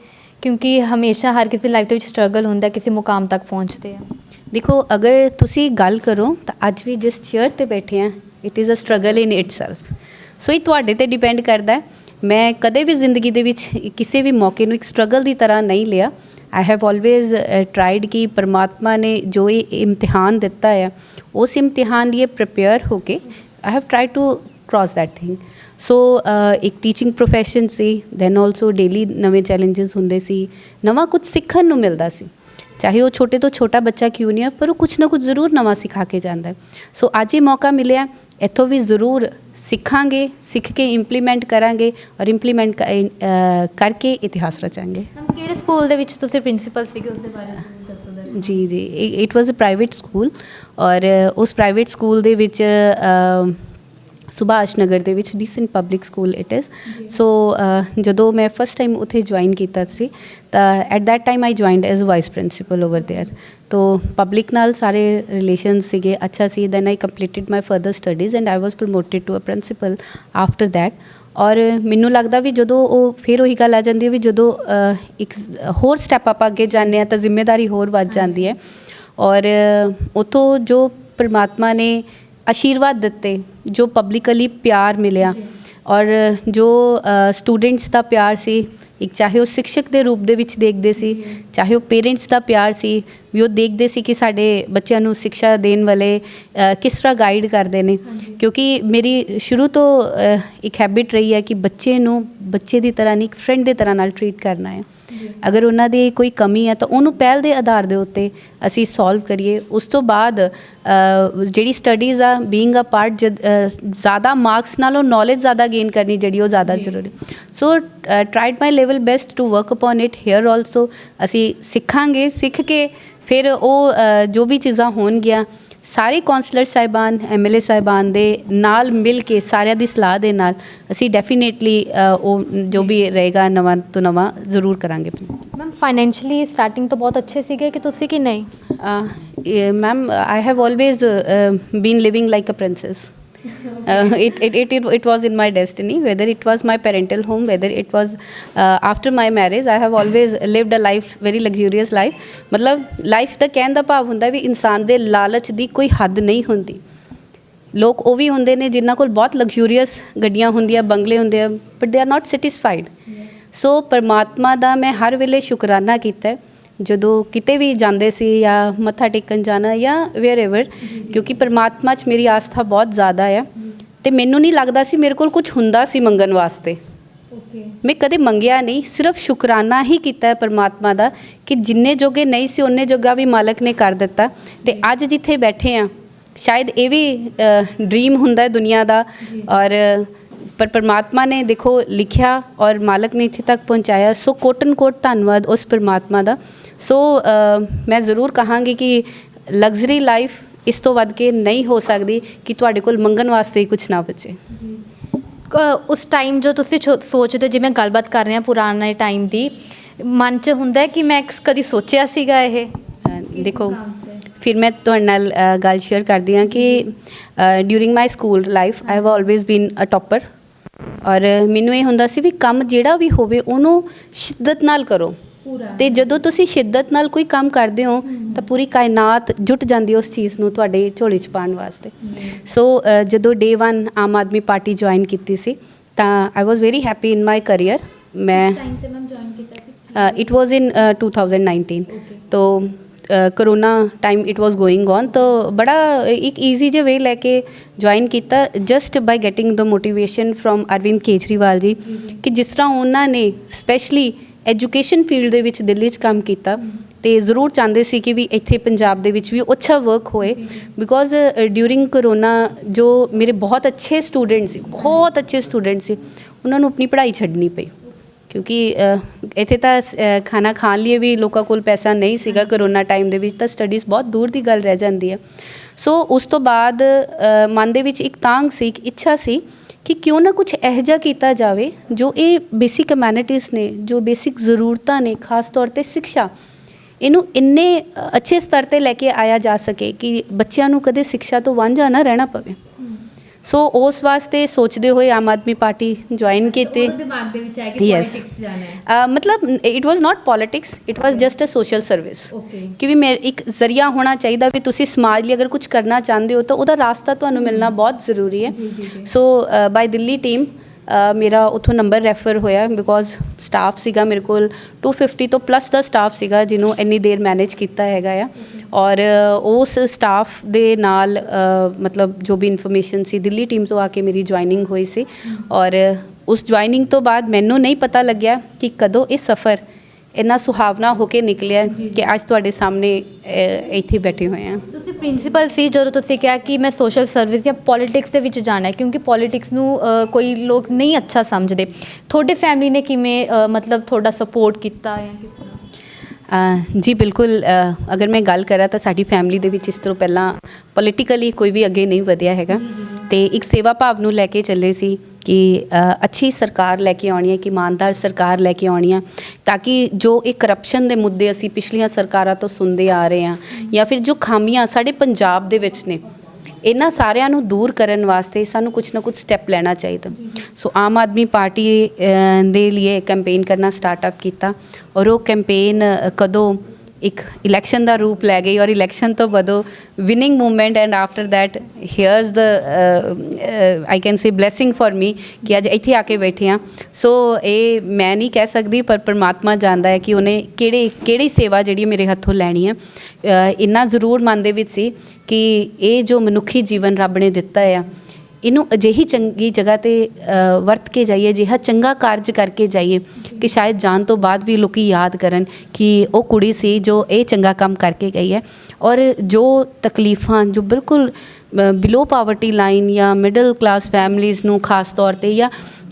ਕਿਉਂਕਿ ਹਮੇਸ਼ਾ ਹਰ ਕਿਸੇ ਲਾਈਫ ਦੇ ਵਿੱਚ ਸਟਰਗਲ ਹੁੰਦਾ ਕਿਸੇ ਮੁਕਾਮ ਤੱਕ ਪਹੁੰਚਦੇ ਆ। ਦੇਖੋ ਅਗਰ ਤੁਸੀਂ ਗੱਲ ਕਰੋ ਤਾਂ ਅੱਜ ਵੀ ਜਿਸ ਚੇਅਰ ਤੇ ਬੈਠੇ ਆ it is a struggle in itself so ਇਹ ਤੁਹਾਡੇ ਤੇ ਡਿਪੈਂਡ ਕਰਦਾ ਹੈ। ਮੈਂ ਕਦੇ ਵੀ ਜ਼ਿੰਦਗੀ ਦੇ ਵਿੱਚ ਕਿਸੇ ਵੀ ਮੌਕੇ ਨੂੰ ਇੱਕ ਸਟਰਗਲ ਦੀ ਤਰ੍ਹਾਂ ਨਹੀਂ ਲਿਆ। ਆਈ ਹੈਵ ਆਲਵੇਜ਼ ਟਰਾਈਡ ਕਿ ਪਰਮਾਤਮਾ ਨੇ ਜੋ ਇਹ ਇਮਤਿਹਾਨ ਦਿੱਤਾ ਹੈ ਉਸ ਇਮਤਿਹਾਨ ਲਈ ਪ੍ਰਿਪੇਅਰ ਹੋ ਕੇ I have tried to cross that thing so ਇੱਕ ਟੀਚਿੰਗ ਪ੍ਰੋਫੈਸ਼ਨ ਸੀ ਦੈਨ ਆਲਸੋ ਡੇਲੀ ਨਵੇਂ ਚੈਲੰਜਸ ਹੁੰਦੇ ਸੀ, ਨਵਾਂ ਕੁਝ ਸਿੱਖਣ ਨੂੰ ਮਿਲਦਾ ਸੀ। ਚਾਹੇ ਉਹ ਛੋਟੇ ਤੋਂ ਛੋਟਾ ਬੱਚਾ ਕਿਉਂ ਨਹੀਂ ਆ, ਪਰ ਉਹ ਕੁਝ ਨਾ ਕੁਝ ਜ਼ਰੂਰ ਨਵਾਂ ਸਿਖਾ ਕੇ ਜਾਂਦਾ। ਹੈ ਸੋ ਅੱਜ ਇਹ ਮੌਕਾ ਮਿਲਿਆ ਇੱਥੋਂ ਵੀ ਜ਼ਰੂਰ ਸਿੱਖਾਂਗੇ ਸਿੱਖ ਕੇ ਇੰਪਲੀਮੈਂਟ ਕਰਾਂਗੇ ਔਰ ਇੰਪਲੀਮੈਂਟ ਕਰਕੇ ਇਤਿਹਾਸ ਰਚਾਂਗੇ। ਮੈਮ ਕਿਹੜੇ ਸਕੂਲ ਦੇ ਵਿੱਚ ਤੁਸੀਂ ਪ੍ਰਿੰਸੀਪਲ ਸੀਗੇ ਉਸ ਦੇ ਬਾਰੇ ਦੱਸੋ ਜੀ ਜੀ it was a private school ਔਰ ਉਸ ਪ੍ਰਾਈਵੇਟ ਸਕੂਲ ਦੇ ਵਿੱਚ ਸੁਭਾਸ਼ ਨਗਰ ਦੇ ਵਿੱਚ decent public school it is so ਜਦੋਂ ਮੈਂ ਫਸਟ ਟਾਈਮ ਉੱਥੇ ਜੁਆਇਨ ਕੀਤਾ ਸੀ ਤਾਂ at that time I joined as vice principal over there ਤੋ ਪਬਲਿਕ ਨਾਲ ਸਾਰੇ ਰਿਲੇਸ਼ਨਸ ਸੀਗੇ ਅੱਛਾ ਸੀ then I completed my further studies and I was promoted to a principal after that ਔਰ ਮੈਨੂੰ ਲੱਗਦਾ ਵੀ ਜਦੋਂ ਉਹ ਫਿਰ ਉਹੀ ਗੱਲ ਆ ਜਾਂਦੀ ਹੈ ਵੀ ਜਦੋਂ ਅ, ਇੱਕ ਹੋਰ ਸਟੈਪ ਆਪਾਂ ਅੱਗੇ ਜਾਂਦੇ ਆ ਤਾਂ ਜ਼ਿੰਮੇਵਾਰੀ ਹੋਰ ਵੱਧ ਜਾਂਦੀ ਹੈ ਔਰ ਉਤੋਂ ਜੋ ਪ੍ਰਮਾਤਮਾ ਨੇ ਆਸ਼ੀਰਵਾਦ ਦਿੱਤੇ ਜੋ ਪਬਲਿਕਲੀ ਪਿਆਰ ਮਿਲਿਆ ਔਰ ਜੋ ਸਟੂਡੈਂਟਸ ਦਾ ਪਿਆਰ ਸੀ ਇੱਕ ਚਾਹੇ ਉਹ ਸਿੱਖਿਅਕ ਦੇ ਰੂਪ ਦੇ ਵਿੱਚ ਦੇਖਦੇ ਸੀ ਚਾਹੇ ਉਹ ਪੇਰੈਂਟਸ ਦਾ ਪਿਆਰ ਸੀ ਵੀ ਉਹ ਦੇਖਦੇ ਸੀ ਕਿ ਸਾਡੇ ਬੱਚਿਆਂ ਨੂੰ ਸਿੱਖਿਆ ਦੇਣ ਵਾਲੇ ਕਿਸ ਤਰ੍ਹਾਂ ਗਾਈਡ ਕਰਦੇ ਨੇ। ਕਿਉਂਕਿ ਮੇਰੀ ਸ਼ੁਰੂ ਤੋਂ ਇੱਕ ਹੈਬਿਟ ਰਹੀ ਹੈ ਕਿ ਬੱਚੇ ਨੂੰ ਬੱਚੇ ਦੀ ਤਰ੍ਹਾਂ ਨਹੀਂ ਇੱਕ ਫਰੈਂਡ ਦੇ ਤਰ੍ਹਾਂ ਨਾਲ ਟਰੀਟ ਕਰਨਾ ਹੈ। ਅਗਰ ਉਹਨਾਂ ਦੀ ਕੋਈ ਕਮੀ ਹੈ ਤਾਂ ਉਹਨੂੰ ਪਹਿਲ ਦੇ ਆਧਾਰ ਦੇ ਉੱਤੇ ਅਸੀਂ ਸੋਲਵ ਕਰੀਏ। ਉਸ ਤੋਂ ਬਾਅਦ ਜਿਹੜੀ ਸਟੱਡੀਜ਼ ਆ ਬੀਇੰਗ ਅ ਪਾਰਟ ਜ਼ਿਆਦਾ ਮਾਰਕਸ ਨਾਲੋਂ ਨੌਲੇਜ ਜ਼ਿਆਦਾ ਗੇਨ ਕਰਨੀ ਜਿਹੜੀ ਉਹ ਜ਼ਿਆਦਾ ਜ਼ਰੂਰੀ। So tried my level best to work upon it here also ਅਸੀਂ ਸਿੱਖਾਂਗੇ ਸਿੱਖ ਕੇ ਫਿਰ ਉਹ ਜੋ ਵੀ ਚੀਜ਼ਾਂ ਹੋਣਗੀਆਂ ਸਾਰੇ ਕਾਉਂਸਲਰ ਸਾਹਿਬਾਨ ਐਮਐਲਏ ਸਾਹਿਬਾਨ ਦੇ ਨਾਲ ਮਿਲ ਕੇ ਸਾਰਿਆਂ ਦੀ ਸਲਾਹ ਦੇ ਨਾਲ ਅਸੀਂ ਡੈਫੀਨੇਟਲੀ ਉਹ ਜੋ ਵੀ ਰਹੇਗਾ ਨਵਾਂ ਤੋਂ ਨਵਾਂ ਜ਼ਰੂਰ ਕਰਾਂਗੇ। ਮੈਮ ਫਾਈਨੈਂਸ਼ੀਅਲੀ ਸਟਾਰਟਿੰਗ ਤੋਂ ਬਹੁਤ ਅੱਛੇ ਸੀਗੇ ਕਿ ਤੁਸੀਂ ਕਿ ਨਹੀਂ? Ma'am I have always been living like a princess uh, it, it, it, it, it was in my destiny whether it was my parental home whether it was uh, after my marriage i have always lived a life very luxurious life ਮਤਲਬ life ਦਾ ਕਹਿਣ ਦਾ ਭਾਵ ਹੁੰਦਾ ਵੀ ਇਨਸਾਨ ਦੇ ਲਾਲਚ ਦੀ ਕੋਈ ਹੱਦ ਨਹੀਂ ਹੁੰਦੀ ਲੋਕ ਉਹ ਵੀ ਹੁੰਦੇ ਨੇ ਜਿਨ੍ਹਾਂ ਕੋਲ ਬਹੁਤ ਲਗਜ਼ੂਰੀਅਸ ਗੱਡੀਆਂ ਹੁੰਦੀਆਂ ਬੰਗਲੇ ਹੁੰਦੇ ਆ but they are not satisfied ਸੋ ਪਰਮਾਤਮਾ ਦਾ ਮੈਂ ਹਰ ਵੇਲੇ ਸ਼ੁਕਰਾਨਾ ਕੀਤਾ ਹੈ ਜਦੋਂ ਕਿਤੇ ਵੀ ਜਾਂਦੇ ਸੀ ਜਾਂ ਮੱਥਾ ਟੇਕਣ ਜਾਣਾ ਜਾਂ ਵੇਅਰ ਐਵਰ ਕਿਉਂਕਿ ਪਰਮਾਤਮਾ 'ਚ ਮੇਰੀ ਆਸਥਾ ਬਹੁਤ ਜ਼ਿਆਦਾ ਆ ਤੇ ਮੈਨੂੰ ਨਹੀਂ ਲੱਗਦਾ ਸੀ ਮੇਰੇ ਕੋਲ ਕੁਝ ਹੁੰਦਾ ਸੀ ਮੰਗਣ ਵਾਸਤੇ। ਓਕੇ ਮੈਂ ਕਦੇ ਮੰਗਿਆ ਨਹੀਂ ਸਿਰਫ ਸ਼ੁਕਰਾਨਾ ਹੀ ਕੀਤਾ ਹੈ ਪਰਮਾਤਮਾ ਦਾ ਕਿ ਜਿੰਨੇ ਜੋਗੇ ਨਹੀਂ ਸੀ ਉਹਨੇ ਜੋਗਾ ਵੀ ਮਾਲਕ ਨੇ ਕਰ ਦਿੱਤਾ। ਤੇ ਅੱਜ ਜਿੱਥੇ ਬੈਠੇ ਆ ਸ਼ਾਇਦ ਇਹ ਵੀ ਡ੍ਰੀਮ ਹੁੰਦਾ ਹੈ ਦੁਨੀਆ ਦਾ ਔਰ ਪਰ ਪਰਮਾਤਮਾ ਨੇ ਦੇਖੋ ਲਿਖਿਆ ਔਰ ਮਾਲਕ ਨੇ ਇੱਥੇ ਤੱਕ ਪਹੁੰਚਾਇਆ। ਸੋ ਕੋਟਨ ਕੋਟ ਧੰਨਵਾਦ ਉਸ ਪਰਮਾਤਮਾ ਦਾ। ਸੋ ਅ, ਮੈਂ ਜ਼ਰੂਰ ਕਹਾਂਗੀ ਕਿ ਲਗਜ਼ਰੀ ਲਾਈਫ ਇਸ ਤੋਂ ਵੱਧ ਕੇ ਨਹੀਂ ਹੋ ਸਕਦੀ ਕਿ ਤੁਹਾਡੇ ਕੋਲ ਮੰਗਣ ਵਾਸਤੇ ਕੁਝ ਨਾ ਬਚੇ। ਉਸ ਟਾਈਮ ਜੋ ਤੁਸੀਂ ਸੋਚਦੇ ਜਿਵੇਂ ਗੱਲਬਾਤ ਕਰ ਰਹੇ ਹਾਂ ਪੁਰਾਣੇ ਟਾਈਮ ਦੀ ਮਨ 'ਚ ਹੁੰਦਾ ਕਿ ਮੈਂ ਕਦੀ ਸੋਚਿਆ ਸੀਗਾ ਇਹ? ਦੇਖੋ ਫਿਰ ਮੈਂ ਤੁਹਾਡੇ ਨਾਲ ਗੱਲ ਸ਼ੇਅਰ ਕਰਦੀ ਹਾਂ ਕਿ during my school life I have always been a topper ਔਰ ਮੈਨੂੰ ਇਹ ਹੁੰਦਾ ਸੀ ਵੀ ਕੰਮ ਜਿਹੜਾ ਵੀ ਹੋਵੇ ਉਹਨੂੰ ਸ਼ਿੱਦਤ ਨਾਲ ਕਰੋ। ਤੇ ਜਦੋਂ ਤੁਸੀਂ ਸ਼ਿੱਦਤ ਨਾਲ ਕੋਈ ਕੰਮ ਕਰਦੇ ਹੋ ਤਾਂ ਪੂਰੀ ਕਾਇਨਾਤ ਜੁਟ ਜਾਂਦੀ ਹੈ ਉਸ ਚੀਜ਼ ਨੂੰ ਤੁਹਾਡੇ ਝੋਲੇ 'ਚ ਪਾਉਣ ਵਾਸਤੇ। ਸੋ ਜਦੋਂ ਡੇ 1 ਆਮ ਆਦਮੀ ਪਾਰਟੀ ਜੁਆਇਨ ਕੀਤੀ ਸੀ ਤਾਂ I was very happy in my career ਮੈਂ ਤੇ ਇਟ ਵਾਸ ਇਨ 2019 Okay. तो corona time it was going on ਤਾਂ ਬੜਾ ਇੱਕ ਈਜ਼ੀ ਜਿਹਾ ਵੇ ਲੈ ਕੇ ਜੁਆਇਨ ਕੀਤਾ just by getting the motivation from Arvind Kejriwal ji ਕਿ ਜਿਸ ਤਰ੍ਹਾਂ ਉਹਨਾਂ ਨੇ ਸਪੈਸ਼ਲੀ ਐਜੂਕੇਸ਼ਨ ਫੀਲਡ ਦੇ ਵਿੱਚ ਦਿੱਲੀ 'ਚ ਕੰਮ ਕੀਤਾ ਤੇ ਜ਼ਰੂਰ ਚਾਹੁੰਦੇ ਸੀ ਕਿ ਵੀ ਇੱਥੇ ਪੰਜਾਬ ਦੇ ਵਿੱਚ ਵੀ ਅੱਛਾ ਵਰਕ ਹੋਏ ਬਿਕੋਜ਼ ਡਿਊਰਿੰਗ ਕਰੋਨਾ ਜੋ ਮੇਰੇ ਬਹੁਤ ਅੱਛੇ ਸਟੂਡੈਂਟ ਸੀ, ਬਹੁਤ ਅੱਛੇ ਸਟੂਡੈਂਟ ਸੀ, ਉਹਨਾਂ ਨੂੰ ਆਪਣੀ ਪੜ੍ਹਾਈ ਛੱਡਣੀ ਪਈ ਕਿਉਂਕਿ ਇੱਥੇ ਤਾਂ ਖਾਣਾ ਖਾਣ ਲਈ ਵੀ ਲੋਕਾਂ ਕੋਲ ਪੈਸਾ ਨਹੀਂ ਸੀਗਾ ਕਰੋਨਾ ਟਾਈਮ ਦੇ ਵਿੱਚ ਤਾਂ ਸਟੱਡੀਜ਼ ਬਹੁਤ ਦੂਰ ਦੀ ਗੱਲ ਰਹਿ ਜਾਂਦੀ ਹੈ। ਸੋ ਉਸ ਤੋਂ ਬਾਅਦ ਮਨ ਦੇ ਵਿੱਚ ਇੱਕ ਤਾਂਗ ਸੀ, ਇੱਕ ਇੱਛਾ ਸੀ ਕਿ ਕਿਉਂ ਨਾ ਕੁਝ ਇਹੋ ਜਿਹਾ ਕੀਤਾ ਜਾਵੇ ਜੋ ਇਹ ਬੇਸਿਕ ਕਮਿਊਨਿਟੀਜ਼ ਨੇ, ਜੋ ਬੇਸਿਕ ਜ਼ਰੂਰਤਾਂ ਨੇ, ਖਾਸ ਤੌਰ ਤੇ ਸਿੱਖਿਆ। ਇਹਨੂੰ ਇੰਨੇ ਅੱਛੇ ਸਤਰ ਤੇ ਲੈ ਕੇ ਆਇਆ ਜਾ ਸਕੇ ਕਿ ਬੱਚਿਆਂ ਨੂੰ ਕਦੇ ਸਿੱਖਿਆ ਤੋਂ ਵਾਂਝਾ ਨਾ ਰਹਿਣਾ ਪਵੇ। ਸੋ ਉਸ ਵਾਸਤੇ ਸੋਚਦੇ ਹੋਏ ਆਮ ਆਦਮੀ ਪਾਰਟੀ ਜੁਆਇਨ ਕੀਤੀ। ਦਿਮਾਗ ਦੇ ਵਿੱਚ ਆਇਆ ਕਿ Yes. politics ਜਾਣਾ ਹੈ? ਅ, ਮਤਲਬ it was not politics it was just a social service okay ਕਿ ਵੀ ਮੇਰੇ ਇੱਕ ਜ਼ਰੀਆ ਹੋਣਾ ਚਾਹੀਦਾ ਵੀ ਤੁਸੀਂ ਸਮਾਜ ਲਈ ਅਗਰ ਕੁਝ ਕਰਨਾ ਚਾਹੁੰਦੇ ਹੋ ਤਾਂ ਉਹਦਾ ਰਾਸਤਾ ਤੁਹਾਨੂੰ ਮਿਲਣਾ ਬਹੁਤ ਜ਼ਰੂਰੀ ਹੈ। ਜੀ, ਜੀ, ਜੀ। ਸੋ ਬਾਈ ਦਿੱਲੀ ਟੀਮ ਮੇਰਾ ਉਥੋਂ ਨੰਬਰ ਰੈਫਰ ਹੋਇਆ ਬਿਕੋਜ਼ ਸਟਾਫ ਸੀਗਾ ਮੇਰੇ ਕੋਲ 250 ਤੋਂ ਪਲੱਸ ਦਾ ਸਟਾਫ ਸੀਗਾ ਜਿਹਨੂੰ ਇੰਨੀ ਦੇਰ ਮੈਨੇਜ ਕੀਤਾ ਹੈਗਾ ਆ। ਔਰ ਉਸ ਸਟਾਫ ਦੇ ਨਾਲ ਮਤਲਬ ਜੋ ਵੀ ਇਨਫੋਰਮੇਸ਼ਨ ਸੀ, ਦਿੱਲੀ ਟੀਮ ਤੋਂ ਆ ਕੇ ਮੇਰੀ ਜੁਆਇਨਿੰਗ ਹੋਈ ਸੀ। ਔਰ ਉਸ ਜੁਆਇਨਿੰਗ ਤੋਂ ਬਾਅਦ ਮੈਨੂੰ ਨਹੀਂ ਪਤਾ ਲੱਗਿਆ ਕਿ ਕਦੋਂ ਇਹ ਸਫ਼ਰ ਇੰਨਾ ਸੁਹਾਵਣਾ ਹੋ ਕੇ ਨਿਕਲਿਆ ਕਿ ਅੱਜ ਤੁਹਾਡੇ ਸਾਹਮਣੇ ਇੱਥੇ ਬੈਠੇ ਹੋਏ ਹਾਂ। ਤੁਸੀਂ ਪ੍ਰਿੰਸੀਪਲ ਸੀ ਜਦੋਂ ਤੁਸੀਂ ਕਿਹਾ ਕਿ ਮੈਂ ਸੋਸ਼ਲ ਸਰਵਿਸ ਜਾਂ ਪੋਲਿਟਿਕਸ ਦੇ ਵਿੱਚ ਜਾਣਾ ਹੈ ਕਿਉਂਕਿ ਪੋਲਿਟਿਕਸ ਨੂੰ ਕੋਈ ਲੋਕ ਨਹੀਂ ਅੱਛਾ ਸਮਝਦੇ। ਤੁਹਾਡੇ ਫੈਮਿਲੀ ਨੇ ਕਿਵੇਂ ਮਤਲਬ ਤੁਹਾਡਾ ਸਪੋਰਟ ਕੀਤਾ ਜਾਂ ਕਿਸ ਤਰ੍ਹਾਂ? ਜੀ ਬਿਲਕੁਲ ਅਗਰ ਮੈਂ ਗੱਲ ਕਰਾਂ ਤਾਂ ਸਾਡੀ ਫੈਮਿਲੀ ਦੇ ਵਿੱਚ ਇਸ ਤੋਂ ਪਹਿਲਾਂ ਪੋਲੀਟੀਕਲੀ ਕੋਈ ਵੀ ਅੱਗੇ ਨਹੀਂ ਵਧਿਆ ਹੈਗਾ। ਤੇ ਇੱਕ ਸੇਵਾ ਭਾਵ ਨੂੰ ਲੈ ਕੇ ਚੱਲੇ ਸੀ। ਕਿ ਅੱਛੀ ਸਰਕਾਰ ਲੈ ਕੇ ਆਉਣੀ ਹੈ ਕਿ ਇਮਾਨਦਾਰ ਸਰਕਾਰ ਲੈ ਕੇ ਆਉਣੀ ਹੈ ਤਾਂ ਕਿ ਜੋ ਇਹ ਕਰਪਸ਼ਨ ਦੇ ਮੁੱਦੇ ਅਸੀਂ ਪਿਛਲੀਆਂ ਸਰਕਾਰਾਂ ਤੋਂ ਸੁਣਦੇ ਆ ਰਹੇ ਹਾਂ ਜਾਂ ਫਿਰ ਜੋ ਖਾਮੀਆਂ ਸਾਡੇ ਪੰਜਾਬ ਦੇ ਵਿੱਚ ਨੇ, ਇਹਨਾਂ ਸਾਰਿਆਂ ਨੂੰ ਦੂਰ ਕਰਨ ਵਾਸਤੇ ਸਾਨੂੰ ਕੁਝ ਨਾ ਕੁਝ ਸਟੈਪ ਲੈਣਾ ਚਾਹੀਦਾ। ਸੋ ਆਮ ਆਦਮੀ ਪਾਰਟੀ ਦੇ ਲਈ ਕੈਂਪੇਨ ਕਰਨਾ ਸਟਾਰਟਅਪ ਕੀਤਾ ਔਰ ਉਹ ਕੈਂਪੇਨ ਕਦੋਂ ਇੱਕ ਇਲੈਕਸ਼ਨ ਦਾ ਰੂਪ ਲੈ ਗਈ ਔਰ ਇਲੈਕਸ਼ਨ ਤੋਂ ਬਦੋ winning movement and after that here's the I can say blessing for me ਕਿ ਅੱਜ ਇੱਥੇ ਆ ਕੇ ਬੈਠੇ ਆ ਸੋ ਇਹ ਮੈਂ ਨਹੀਂ ਕਹਿ ਸਕਦੀ, ਪਰ ਪਰਮਾਤਮਾ ਜਾਣਦਾ ਹੈ ਕਿ ਉਹਨੇ ਕਿਹੜੇ, ਕਿਹੜੀ ਸੇਵਾ ਜਿਹੜੀ ਮੇਰੇ ਹੱਥੋਂ ਲੈਣੀ ਹੈ। ਇੰਨਾ ਜ਼ਰੂਰ ਮਨ ਦੇ ਵਿੱਚ ਸੀ ਕਿ ਇਹ ਜੋ ਮਨੁੱਖੀ ਜੀਵਨ ਰੱਬ ਨੇ ਦਿੱਤਾ ਆ ਇਹਨੂੰ ਅਜਿਹੀ ਚੰਗੀ ਜਗ੍ਹਾ ਤੇ ਵਰਤ ਕੇ ਜਾਈਏ ਜਿਹਾ ਚੰਗਾ ਕਾਰਜ ਕਰਕੇ ਜਾਈਏ ਕਿ ਸ਼ਾਇਦ ਜਾਣ ਤੋਂ ਬਾਅਦ ਵੀ ਲੋਕੀ ਯਾਦ ਕਰਨ ਕਿ ਉਹ ਕੁੜੀ ਸੀ ਜੋ ਇਹ ਚੰਗਾ ਕੰਮ ਕਰਕੇ ਗਈ ਹੈ। ਔਰ ਜੋ ਤਕਲੀਫਾਂ, ਜੋ ਬਿਲਕੁਲ ਬਿਲੋ ਪਾਵਰਟੀ ਲਾਈਨ ਜਾਂ ਮਿਡਲ ਕਲਾਸ ਫੈਮਲੀਆਂ ਨੂੰ ਖਾਸ ਤੌਰ ਤੇ ਜਾਂ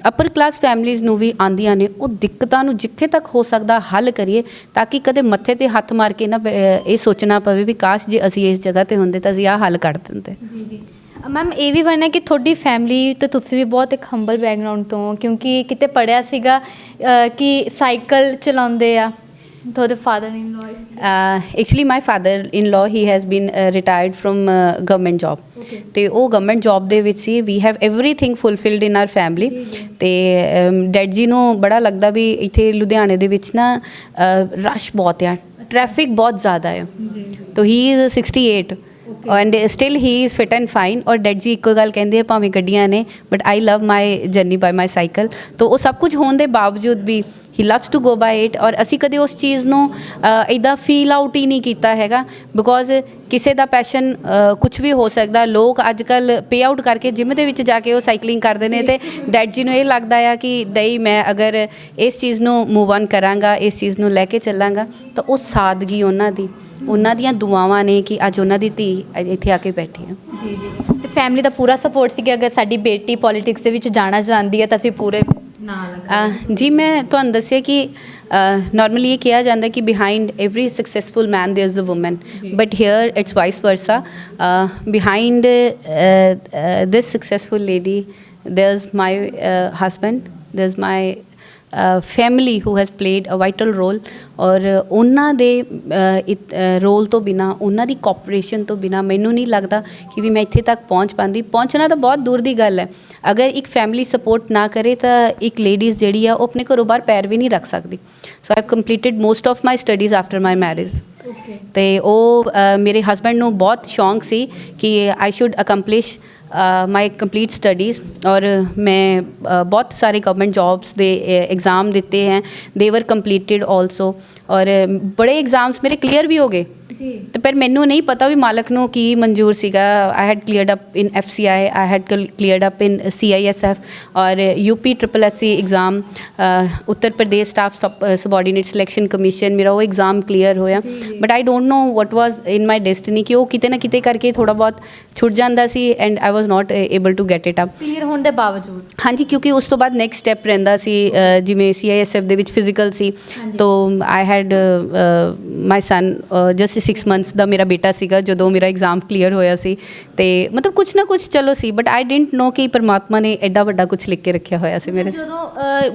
ਅਪਰ ਕਲਾਸ ਫੈਮਲੀਆਂ ਨੂੰ ਵੀ ਆਂਦੀਆਂ ਨੇ, ਉਹ ਦਿੱਕਤਾਂ ਨੂੰ ਜਿੱਥੇ ਤੱਕ ਹੋ ਸਕਦਾ ਹੱਲ ਕਰੀਏ ਤਾਂ ਕਿ ਕਦੇ ਮੱਥੇ ਤੇ ਹੱਥ ਮਾਰ ਕੇ ਨਾ ਬ- ਇਹ ਸੋਚਣਾ ਪਵੇ ਵੀ ਕਾਸ਼ ਜੇ ਅਸੀਂ ਇਸ ਜਗ੍ਹਾ ਤੇ ਹੁੰਦੇ ਤਾਂ ਅਸੀਂ ਆਹ ਹੱਲ ਕੱਢ ਦਿੰਦੇ। ਜੀ ਜੀ। ਮੈਮ ਇਹ ਵੀ ਬਣਨਾ ਕਿ ਤੁਹਾਡੀ ਫੈਮਿਲੀ ਤੇ ਤੁਸੀਂ ਵੀ ਬਹੁਤ ਇੱਕ ਹੰਬਲ ਬੈਕਗ੍ਰਾਉਂਡ ਤੋਂ ਹੋ, ਕਿਉਂਕਿ ਕਿਤੇ ਪੜਿਆ ਸੀਗਾ ਅ, ਕਿ ਸਾਈਕਲ ਚਲਾਉਂਦੇ ਆ ਤੁਹਾਡੇ father in law uh, actually my father-in-law he has been uh, retired from uh, government job Okay. ਤੇ ਉਹ ਗਵਰਨਮੈਂਟ ਜੌਬ ਦੇ ਵਿੱਚ ਹੀ we have everything fulfilled in our family ਜੀ, ਜੀ। ਤੇ ਡੈਡ ਜੀ ਨੂੰ ਬੜਾ ਲੱਗਦਾ ਵੀ ਇੱਥੇ ਲੁਧਿਆਣੇ ਦੇ ਵਿੱਚ ਨਾ ਰਸ਼ ਬਹੁਤ ਆ ਟ੍ਰੈਫਿਕ ਬਹੁਤ ਜ਼ਿਆਦਾ ਹੈ ਜੀ ਤੋ he is 68 Okay. and still he is fit and fine ਔਰ ਡੈਡ ਜੀ ਇੱਕੋ ਗੱਲ ਕਹਿੰਦੇ ਆ ਭਾਵੇਂ ਗੱਡੀਆਂ ਨੇ but I love my journey by my cycle ਤੋ ਉਹ ਸਭ ਕੁਝ ਹੋਣ ਦੇ ਬਾਵਜੂਦ ਵੀ he loves to go by it ਔਰ ਅਸੀਂ ਕਦੇ ਉਸ ਚੀਜ਼ ਨੂੰ ਇਦਾਂ ਫੀਲ ਆਊਟ ਹੀ ਨਹੀਂ ਕੀਤਾ ਹੈਗਾ ਬਿਕੋਜ਼ ਕਿਸੇ ਦਾ ਪੈਸ਼ਨ ਕੁਝ ਵੀ ਹੋ ਸਕਦਾ, ਲੋਕ ਅੱਜ ਕੱਲ ਪੇ ਆਊਟ ਕਰਕੇ ਜਿਮ ਦੇ ਵਿੱਚ ਜਾ ਕੇ ਉਹ ਸਾਈਕਲਿੰਗ ਕਰਦੇ ਨੇ ਤੇ ਡੈਡ ਜੀ ਨੂੰ ਇਹ ਲੱਗਦਾ ਆ ਕਿ ਨਹੀਂ, ਮੈਂ ਅਗਰ ਇਸ ਚੀਜ਼ ਨੂੰ ਮੂਵ ਔਨ ਕਰਾਂਗਾ, ਇਸ ਚੀਜ਼ ਨੂੰ ਲੈ ਕੇ ਚੱਲਾਂਗਾ, ਤਾਂ ਉਹ ਸਾਦਗੀ ਉਹਨਾਂ ਦੀ, ਉਹਨਾਂ ਦੀਆਂ ਦੁਆਵਾਂ ਨੇ ਕਿ ਅੱਜ ਉਹਨਾਂ ਦੀ ਧੀ ਇੱਥੇ ਆ ਕੇ ਬੈਠੀ ਆ। ਜੀ ਜੀ। ਤੇ ਫੈਮਿਲੀ ਦਾ ਪੂਰਾ ਸਪੋਰਟ ਸੀ ਕਿ ਅਗਰ ਸਾਡੀ ਬੇਟੀ ਪੋਲਿਟਿਕਸ ਦੇ ਵਿੱਚ ਜਾਣਾ ਚਾਹੁੰਦੀ ਹੈ ਤਾਂ ਅਸੀਂ ਪੂਰੇ जी मैं तो दसिया कि नॉर्मली ये किया जाता है कि behind every successful man there is a woman but here it's vice versa behind this successful lady there is my husband there is my family who has played a vital role ਔਰ ਉਹਨਾਂ ਦੇ role ਤੋਂ ਬਿਨਾ ਉਹਨਾਂ ਦੀ cooperation ਤੋਂ ਬਿਨਾ ਮੈਨੂੰ ਨਹੀਂ ਲੱਗਦਾ ਕਿ ਵੀ ਮੈਂ ਇੱਥੇ ਤੱਕ ਪਹੁੰਚ ਪਾਉਂਦੀ। ਪਹੁੰਚਣਾ ਤਾਂ ਬਹੁਤ ਦੂਰ ਦੀ ਗੱਲ ਹੈ। ਅਗਰ ਇੱਕ ਫੈਮਿਲੀ ਸਪੋਰਟ ਨਾ ਕਰੇ ਤਾਂ ਇੱਕ ਲੇਡੀਜ਼ ਜਿਹੜੀ ਆ ਉਹ ਆਪਣੇ ਘਰੋਂ ਬਾਹਰ ਪੈਰ ਵੀ ਨਹੀਂ ਰੱਖ ਸਕਦੀ। So I have completed most of my studies after my marriage ਤੇ ਉਹ ਅ, ਮੇਰੇ ਹਸਬੰਡ ਨੂੰ ਬਹੁਤ ਸ਼ੌਂਕ ਸੀ ਕਿ I should accomplish my complete studies ਔਰ ਮੈਂ ਬਹੁਤ ਸਾਰੇ ਗਵਰਨਮੈਂਟ ਜੌਬਸ ਦੇ ਐਗਜ਼ਾਮ ਦਿੱਤੇ ਹੈ। ਦੇ ਵਰ ਕੰਪਲੀਟਡ ਆਲਸੋ ਔਰ ਬੜੇ ਐਗਜ਼ਾਮਸ ਮੇਰੇ ਕਲੀਅਰ ਵੀ ਹੋ ਗਏ। ਜੀ। ਤੇ ਪਰ ਮੈਨੂੰ ਨਹੀਂ ਪਤਾ ਵੀ ਮਾਲਕ ਨੂੰ ਕੀ ਮਨਜ਼ੂਰ ਸੀਗਾ। I had cleared up in FCI I had cleared up in CISF ਔਰ UP triple SC exam Uttar Pradesh staff subordinate selection commission ਮੇਰਾ ਉਹ ਐਗਜ਼ਾਮ ਕਲੀਅਰ ਹੋਇਆ। But I don't know what was in my destiny ਕਿ ਉਹ ਕਿਤੇ ਨਾ ਕਿਤੇ ਕਰਕੇ ਥੋੜਾ ਬਹੁਤ ਛੁੱਟ ਜਾਂਦਾ ਸੀ and I was not able to get it up clear ਹੋਣ ਦੇ ਬਾਵਜੂਦ। ਹਾਂਜੀ ਕਿਉਂਕਿ ਉਸ ਤੋਂ ਬਾਅਦ ਨੈਕਸਟ ਸਟੈਪ ਰਹਿੰਦਾ ਸੀ ਜਿਵੇਂ ਸੀਆਈਐਸਐਫ ਦੇ ਵਿੱਚ ਫਿਜ਼ੀਕਲ ਸੀ। ਤੋ I had my son just 6 months ਦਾ ਮੇਰਾ ਬੇਟਾ ਸੀਗਾ ਜਦੋਂ ਮੇਰਾ ਐਗਜ਼ਾਮ ਕਲੀਅਰ ਹੋਇਆ ਸੀ ਤੇ ਮਤਲਬ ਕੁਝ ਨਾ ਕੁਝ ਚਲੋ ਸੀ ਬਟ ਆਈ ਡਿਡਨਟ ਨੋ ਕਿ ਪਰਮਾਤਮਾ ਨੇ ਐਡਾ ਵੱਡਾ ਕੁਝ ਲਿਖ ਕੇ ਰੱਖਿਆ ਹੋਇਆ ਸੀ ਮੇਰੇ। ਜਦੋਂ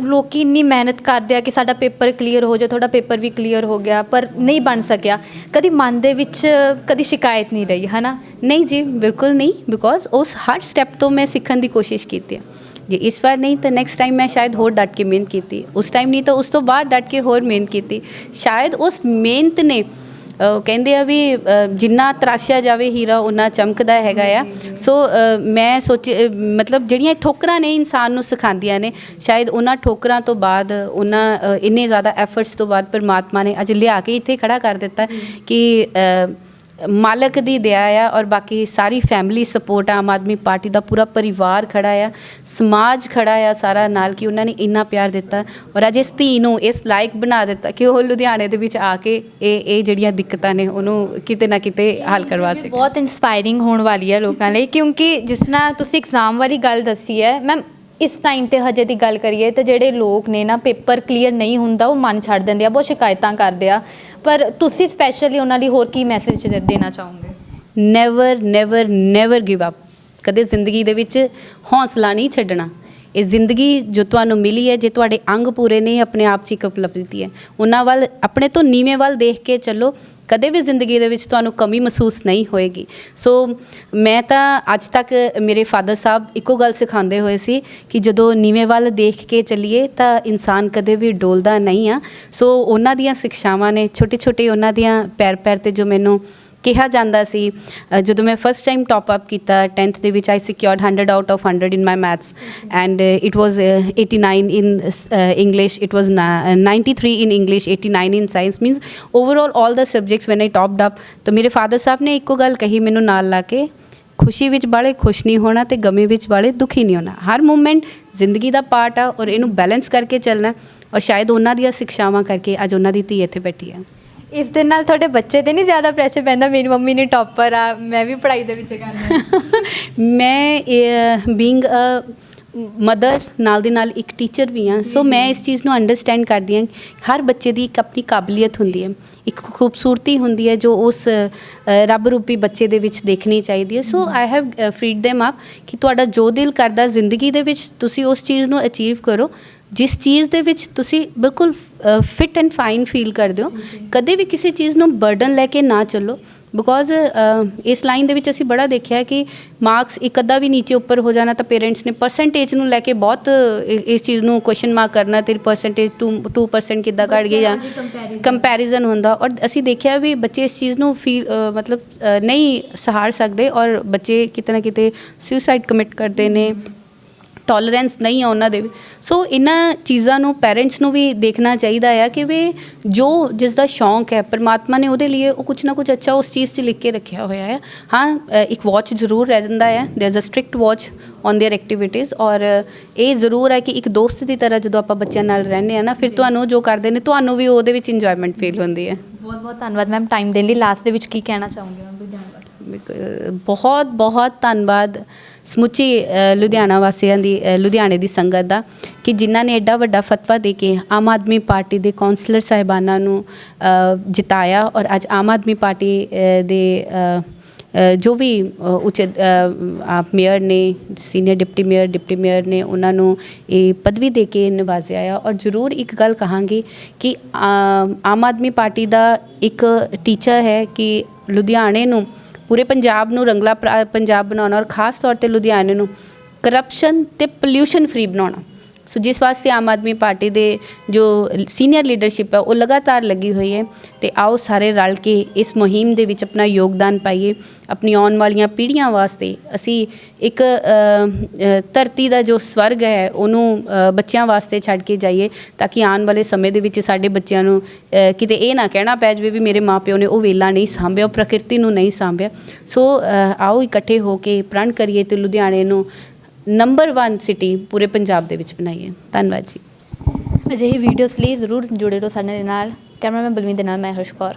ਲੋਕੀ ਇੰਨੀ ਮਿਹਨਤ ਕਰਦੇ ਆ ਕਿ ਸਾਡਾ ਪੇਪਰ ਕਲੀਅਰ ਹੋ ਜਾ ਤੁਹਾਡਾ ਪੇਪਰ ਵੀ ਕਲੀਅਰ ਹੋ ਗਿਆ ਪਰ ਨਹੀਂ ਬਣ ਸਕਿਆ ਕਦੀ ਮਨ ਦੇ ਵਿੱਚ ਕਦੀ ਸ਼ਿਕਾਇਤ ਨਹੀਂ ਰਹੀ ਹਨਾ? ਨਹੀਂ ਜੀ ਬਿਲਕੁਲ ਨਹੀਂ ਬਿਕੋਜ਼ ਉਸ ਹਰ ਸਟੈਪ ਤੋਂ ਮੈਂ ਸਿੱਖਣ ਦੀ ਕੋਸ਼ਿਸ਼ ਕੀਤੀ ਹੈ ਜੇ ਇਸ ਵਾਰ ਨਹੀਂ ਤਾਂ ਨੈਕਸਟ ਟਾਈਮ ਮੈਂ ਸ਼ਾਇਦ ਹੋਰ ਡਟ ਕੇ ਮਿਹਨਤ ਕੀਤੀ। ਉਸ ਟਾਈਮ ਨਹੀਂ ਤਾਂ ਉਸ ਤੋਂ ਬਾਅਦ ਡਟ ਕੇ ਹੋਰ ਮਿਹਨਤ ਕੀਤੀ। ਸ਼ਾਇਦ ਉਸ ਮਿਹਨਤ ਨੇ ਅਹ ਕਹਿੰਦੇ ਆ ਵੀ, ਅਹ ਜਿੰਨਾ ਤਰਾਸ਼ਿਆ ਜਾਵੇ ਹੀਰਾ ਉਨਾ ਚਮਕਦਾ ਹੈਗਾ ਆ। ਸੋ, ਅਹ ਮੈਂ ਸੋਚ ਮਤਲਬ ਜਿਹੜੀਆਂ ਠੋਕਰਾਂ ਨੇ ਇਨਸਾਨ ਨੂੰ ਸਿਖਾਉਂਦੀਆਂ ਨੇ, ਸ਼ਾਇਦ ਉਹਨਾਂ ਠੋਕਰਾਂ ਤੋਂ ਬਾਅਦ ਉਹਨਾਂ, ਅਹ ਇੰਨੇ ਜ਼ਿਆਦਾ ਐਫਰਟਸ ਤੋਂ ਬਾਅਦ ਪਰਮਾਤਮਾ ਨੇ ਅੱਜ ਲਿਆ ਕੇ ਇੱਥੇ ਖੜਾ ਕਰ ਦਿੱਤਾ ਕਿ, ਅਹ ਮਾਲਕ ਦੀ ਦਇਆ ਆ ਔਰ ਬਾਕੀ ਸਾਰੀ ਫੈਮਿਲੀ ਸਪੋਰਟ ਆ ਆਮ ਆਦਮੀ ਪਾਰਟੀ ਦਾ ਪੂਰਾ ਪਰਿਵਾਰ ਖੜਾ ਆ ਸਮਾਜ ਖੜਾ ਆ ਸਾਰਾ ਨਾਲ ਕਿ ਉਹਨਾਂ ਨੇ ਇੰਨਾ ਪਿਆਰ ਦਿੱਤਾ ਔਰ ਅੱਜ ਇਸ ਧੀ ਨੂੰ ਇਸ ਲਾਇਕ ਬਣਾ ਦਿੱਤਾ ਕਿ ਉਹ ਲੁਧਿਆਣੇ ਦੇ ਵਿੱਚ ਆ ਕੇ ਇਹ ਇਹ ਜਿਹੜੀਆਂ ਦਿੱਕਤਾਂ ਨੇ ਉਹਨੂੰ ਕਿਤੇ ਨਾ ਕਿਤੇ ਹੱਲ ਕਰਵਾ ਸਕੇ। ਬਹੁਤ ਇਨਸਪਾਇਰਿੰਗ ਹੋਣ ਵਾਲੀ ਹੈ ਲੋਕਾਂ ਲਈ ਕਿਉਂਕਿ ਜਿਸ ਤਰ੍ਹਾਂ ਤੁਸੀਂ ਐਗਜ਼ਾਮ ਵਾਲੀ ਗੱਲ ਦੱਸੀ ਹੈ ਮੈਮ ਇਸ ਟਾਈਮ ਤੇ ਹਜੇ ਦੀ ਗੱਲ ਕਰੀਏ ਤਾਂ ਜਿਹੜੇ ਲੋਕ ਨੇ ਨਾ ਪੇਪਰ ਕਲੀਅਰ ਨਹੀਂ ਹੁੰਦਾ, ਉਹ ਮਨ ਛੱਡ ਦਿੰਦੇ ਆ, ਬਹੁਤ ਸ਼ਿਕਾਇਤਾਂ ਕਰਦੇ ਆ। ਪਰ ਤੁਸੀਂ ਸਪੈਸ਼ਲੀ ਉਹਨਾਂ ਲਈ ਹੋਰ ਕੀ ਮੈਸੇਜ ਦੇਣਾ ਚਾਹੋਗੇ? Never never never give up ਕਦੇ ਜ਼ਿੰਦਗੀ ਦੇ ਵਿੱਚ ਹੌਸਲਾ ਨਹੀਂ ਛੱਡਣਾ। ਇਹ ਜ਼ਿੰਦਗੀ ਜੋ ਤੁਹਾਨੂੰ ਮਿਲੀ ਹੈ, ਜੇ ਤੁਹਾਡੇ ਅੰਗ ਪੂਰੇ ਨਹੀਂ ਆਪਣੇ ਆਪ 'ਚ ਇੱਕ ਉਪਲਬਧੀ ਹੈ। ਉਹਨਾਂ ਵੱਲ, ਆਪਣੇ ਤੋਂ ਨੀਵੇਂ ਵੱਲ ਦੇਖ ਕੇ ਚੱਲੋ। ਕਦੇ ਵੀ ਜ਼ਿੰਦਗੀ ਦੇ ਵਿੱਚ ਤੁਹਾਨੂੰ ਕਮੀ ਮਹਿਸੂਸ ਨਹੀਂ ਹੋਏਗੀ। ਸੋ ਮੈਂ ਤਾਂ ਅੱਜ ਤੱਕ ਮੇਰੇ ਫਾਦਰ ਸਾਹਿਬ ਇੱਕੋ ਗੱਲ ਸਿਖਾਉਂਦੇ ਹੋਏ ਸੀ ਕਿ ਜਦੋਂ ਨੀਵੇਂ ਵੱਲ ਦੇਖ ਕੇ ਚੱਲੀਏ ਤਾਂ ਇਨਸਾਨ ਕਦੇ ਵੀ ਡੋਲਦਾ ਨਹੀਂ ਆ। ਸੋ ਉਹਨਾਂ ਦੀਆਂ ਸਿੱਖਿਆਵਾਂ ਨੇ ਛੋਟੇ ਛੋਟੇ ਉਹਨਾਂ ਦੀਆਂ ਪੈਰ ਪੈਰ ਤੇ ਜੋ ਮੈਨੂੰ ਕਿਹਾ ਜਾਂਦਾ ਸੀ ਜਦੋਂ ਮੈਂ ਫਸਟ ਟਾਈਮ ਟਾਪ ਅਪ ਕੀਤਾ 10th ਦੇ ਵਿੱਚ I secured 100 out of 100 in my maths and it was 89 in English it was 93 in English 89 in science means overall all the subjects when I topped up ਤਾਂ ਮੇਰੇ father ਸਾਹਿਬ ਨੇ ਇੱਕੋ ਗੱਲ ਕਹੀ ਮੈਨੂੰ ਨਾਲ ਲਾ ਕੇ ਖੁਸ਼ੀ ਵਿੱਚ ਬਾਲੇ ਖੁਸ਼ ਨਹੀਂ ਹੋਣਾ ਤੇ ਗਮੇ ਵਿੱਚ ਬਾਲੇ ਦੁਖੀ ਨਹੀਂ ਹੋਣਾ ਹਰ ਮੂਮੈਂਟ ਜ਼ਿੰਦਗੀ ਦਾ ਪਾਰਟ ਆ ਔਰ ਇਹਨੂੰ ਬੈਲੈਂਸ ਕਰਕੇ ਚੱਲਣਾ ਔਰ ਸ਼ਾਇਦ ਉਹਨਾਂ ਦੀਆਂ ਸਿੱਖਿਆਵਾਂ ਕਰਕੇ ਅੱਜ ਉਹਨਾਂ ਦੀ ਧੀ ਇੱਥੇ ਬੈਠੀ ਹੈ ਇਸ ਦੇ ਨਾਲ ਤੁਹਾਡੇ ਬੱਚੇ ਤੇ ਨਹੀਂ ਜ਼ਿਆਦਾ ਪ੍ਰੈਸ਼ਰ ਪੈਂਦਾ? ਮੇਰੀ ਮੰਮੀ ਨੇ ਟੌਪਰ ਆ, ਮੈਂ ਵੀ ਪੜ੍ਹਾਈ ਦੇ ਵਿੱਚ ਕਰਨਾ ਮੈਂ ਬੀਇੰਗ ਅ ਮਦਰ ਨਾਲ ਦੇ ਨਾਲ ਇੱਕ ਟੀਚਰ ਵੀ ਹਾਂ ਸੋ ਮੈਂ ਇਸ ਚੀਜ਼ ਨੂੰ ਅੰਡਰਸਟੈਂਡ ਕਰਦੀ ਹਾਂ ਹਰ ਬੱਚੇ ਦੀ ਇੱਕ ਆਪਣੀ ਕਾਬਲੀਅਤ ਹੁੰਦੀ ਹੈ। ਇੱਕ ਖੂਬਸੂਰਤੀ ਹੁੰਦੀ ਹੈ ਜੋ ਉਸ ਰੱਬ ਰੂਪੀ ਬੱਚੇ ਦੇ ਵਿੱਚ ਦੇਖਣੀ ਚਾਹੀਦੀ ਹੈ। So I have freed them up ਕਿ ਤੁਹਾਡਾ ਜੋ ਦਿਲ ਕਰਦਾ ਜ਼ਿੰਦਗੀ ਦੇ ਵਿੱਚ ਤੁਸੀਂ ਉਸ ਚੀਜ਼ ਨੂੰ ਅਚੀਵ ਕਰੋ। ਜਿਸ ਚੀਜ਼ ਦੇ ਵਿੱਚ ਤੁਸੀਂ ਬਿਲਕੁਲ ਫਿਟ ਐਂਡ ਫਾਈਨ ਫੀਲ ਕਰਦੇ ਹੋ ਕਦੇ ਵੀ ਕਿਸੇ ਚੀਜ਼ ਨੂੰ ਬਰਡਨ ਲੈ ਕੇ ਨਾ ਚੱਲੋ ਬਿਕੋਜ਼ ਇਸ ਲਾਈਨ ਦੇ ਵਿੱਚ ਅਸੀਂ ਬੜਾ ਦੇਖਿਆ ਕਿ ਮਾਰਕਸ ਇੱਕ ਅੱਧਾ ਵੀ ਨੀਚੇ ਉੱਪਰ ਹੋ ਜਾਣਾ ਤਾਂ ਪੇਰੈਂਟਸ ਨੇ ਪਰਸੈਂਟੇਜ ਨੂੰ ਲੈ ਕੇ ਬਹੁਤ ਇਸ ਚੀਜ਼ ਨੂੰ ਕੁਐਸਚਨ ਮਾਰਕ ਕਰਨਾ ਤੇਰੀ ਪਰਸੈਂਟੇਜ 2 2% ਕਿੱਦਾਂ ਘਟ ਗਈ ਜਾਂ ਕੰਪੈਰੀਜ਼ਨ ਹੁੰਦਾ। ਔਰ ਅਸੀਂ ਦੇਖਿਆ ਵੀ ਬੱਚੇ ਇਸ ਚੀਜ਼ ਨੂੰ ਫੀਲ ਮਤਲਬ ਨਹੀਂ ਸਹਾਰ ਸਕਦੇ ਔਰ ਬੱਚੇ ਕਿਤੇ ਨਾ ਕਿਤੇ ਸੁਸਾਈਡ ਕਮਿਟ ਕਰਦੇ ਨੇ। ਟੋਲਰੈਂਸ ਨਹੀਂ ਆ ਉਹਨਾਂ ਦੇ ਵਿੱਚ ਸੋ ਇਹਨਾਂ ਚੀਜ਼ਾਂ ਨੂੰ ਪੈਰੈਂਟਸ ਨੂੰ ਵੀ ਦੇਖਣਾ ਚਾਹੀਦਾ ਆ ਕਿ ਵੀ ਜੋ ਜਿਸ ਦਾ ਸ਼ੌਂਕ ਹੈ ਪਰਮਾਤਮਾ ਨੇ ਉਹਦੇ ਲਈ ਉਹ ਕੁਝ ਨਾ ਕੁਝ ਅੱਛਾ ਉਸ ਚੀਜ਼ 'ਚ ਲਿਖ ਕੇ ਰੱਖਿਆ ਹੋਇਆ ਹੈ ਹਾਂ ਅ, ਇੱਕ ਵਾਚ ਜ਼ਰੂਰ ਰਹਿ ਜਾਂਦਾ ਹੈ there is a strict watch on their activities ਔਰ ਇਹ ਜ਼ਰੂਰ ਹੈ ਕਿ ਇੱਕ ਦੋਸਤ ਦੀ ਤਰ੍ਹਾਂ ਜਦੋਂ ਆਪਾਂ ਬੱਚਿਆਂ ਨਾਲ ਰਹਿੰਦੇ ਆ ਨਾ ਫਿਰ ਤੁਹਾਨੂੰ ਜੋ ਕਰਦੇ ਨੇ ਤੁਹਾਨੂੰ ਵੀ ਉਹਦੇ ਵਿੱਚ ਇੰਜੋਇਮੈਂਟ ਫੀਲ ਹੁੰਦੀ ਹੈ ਬਹੁਤ ਬਹੁਤ ਧੰਨਵਾਦ ਮੈਮ ਟਾਈਮ ਦੇਣ ਲਈ ਲਾਸਟ ਦੇ ਵਿੱਚ ਕੀ ਕਹਿਣਾ ਚਾਹੋਗੇ ਮੈਮ ਲੁਧਿਆਣਾ ਬਾਰੇ ਬਿਲਕੁਲ। ਬਹੁਤ ਬਹੁਤ ਧੰਨਵਾਦ ਸਮੁੱਚੀ ਲੁਧਿਆਣਾ ਵਾਸੀਆਂ ਦੀ ਲੁਧਿਆਣੇ ਦੀ ਸੰਗਤ ਦਾ ਕਿ ਜਿਨ੍ਹਾਂ ਨੇ ਐਡਾ ਵੱਡਾ ਫਤਵਾ ਦੇ ਕੇ ਆਮ ਆਦਮੀ ਪਾਰਟੀ ਦੇ ਕਾਉਂਸਲਰ ਸਾਹਿਬਾਨਾਂ ਨੂੰ ਜਿਤਾਇਆ ਔਰ ਅੱਜ ਆਮ ਆਦਮੀ ਪਾਰਟੀ ਦੇ ਜੋ ਵੀ ਉੱਚ ਆਪ ਮੇਅਰ ਨੇ, senior deputy mayor deputy mayor ਨੇ ਉਹਨਾਂ ਨੂੰ ਇਹ ਪਦਵੀ ਦੇ ਕੇ ਨਿਵਾਜ਼ਿਆ ਆ ਔਰ ਜ਼ਰੂਰ ਇੱਕ ਗੱਲ ਕਹਾਂਗੀ ਕਿ ਆਮ ਆਦਮੀ ਪਾਰਟੀ ਦਾ ਇੱਕ ਟੀਚਰ ਹੈ ਕਿ ਲੁਧਿਆਣੇ ਨੂੰ ਪੂਰੇ ਪੰਜਾਬ ਨੂੰ ਰੰਗਲਾ ਪੰਜਾਬ ਬਣਾਉਣਾ ਔਰ ਖਾਸ ਤੌਰ ਤੇ ਲੁਧਿਆਣੇ ਨੂੰ ਕਰਪਸ਼ਨ ਤੇ ਪੋਲਿਊਸ਼ਨ ਫ੍ਰੀ ਬਣਾਉਣਾ। ਸੋ ਜਿਸ ਵਾਸਤੇ ਆਮ ਆਦਮੀ ਪਾਰਟੀ ਦੇ ਜੋ ਸੀਨੀਅਰ ਲੀਡਰਸ਼ਿਪ ਹੈ ਉਹ ਲਗਾਤਾਰ ਲੱਗੀ ਹੋਈ ਹੈ ਤੇ ਆਓ ਸਾਰੇ ਰਲ ਕੇ ਇਸ ਮੁਹਿੰਮ ਦੇ ਵਿੱਚ ਆਪਣਾ ਯੋਗਦਾਨ ਪਾਈਏ ਆਪਣੀ ਆਉਣ ਵਾਲੀਆਂ ਪੀੜ੍ਹੀਆਂ ਵਾਸਤੇ ਅਸੀਂ ਇੱਕ ਧਰਤੀ ਦਾ ਜੋ ਸਵਰਗ ਹੈ ਉਹਨੂੰ ਬੱਚਿਆਂ ਵਾਸਤੇ ਛੱਡ ਕੇ ਜਾਈਏ ਤਾਂ ਕਿ ਆਉਣ ਵਾਲੇ ਸਮੇਂ ਦੇ ਵਿੱਚ ਸਾਡੇ ਬੱਚਿਆਂ ਨੂੰ ਕਿਤੇ ਇਹ ਨਾ ਕਹਿਣਾ ਪੈ ਜਾਵੇ ਵੀ ਮੇਰੇ ਮਾਪਿਓ ਨੇ ਉਹ ਵੇਲਾ ਨਹੀਂ ਸਾਂਭਿਆ ਉਹ ਪ੍ਰਕਿਰਤੀ ਨੂੰ ਨਹੀਂ ਸਾਂਭਿਆ ਸੋ ਆਓ ਇਕੱਠੇ ਹੋ ਕੇ ਪ੍ਰਣ ਕਰੀਏ ਤੇ ਲੁਧਿਆਣੇ ਨੂੰ ਨੰਬਰ 1 ਸਿਟੀ ਪੂਰੇ ਪੰਜਾਬ ਦੇ ਵਿੱਚ ਬਣਾਈਏ ਧੰਨਵਾਦ ਜੀ। ਅਜਿਹੀ ਵੀਡੀਓਜ਼ ਲਈ ਜ਼ਰੂਰ ਜੁੜੇ ਰਹੋ ਸਾਡੇ ਨਾਲ। ਕੈਮਰਾਮੈਨ ਬਲਵਿੰਦਰ ਨਾਲ ਮੈਂ ਹਰਸ਼ ਕੌਰ।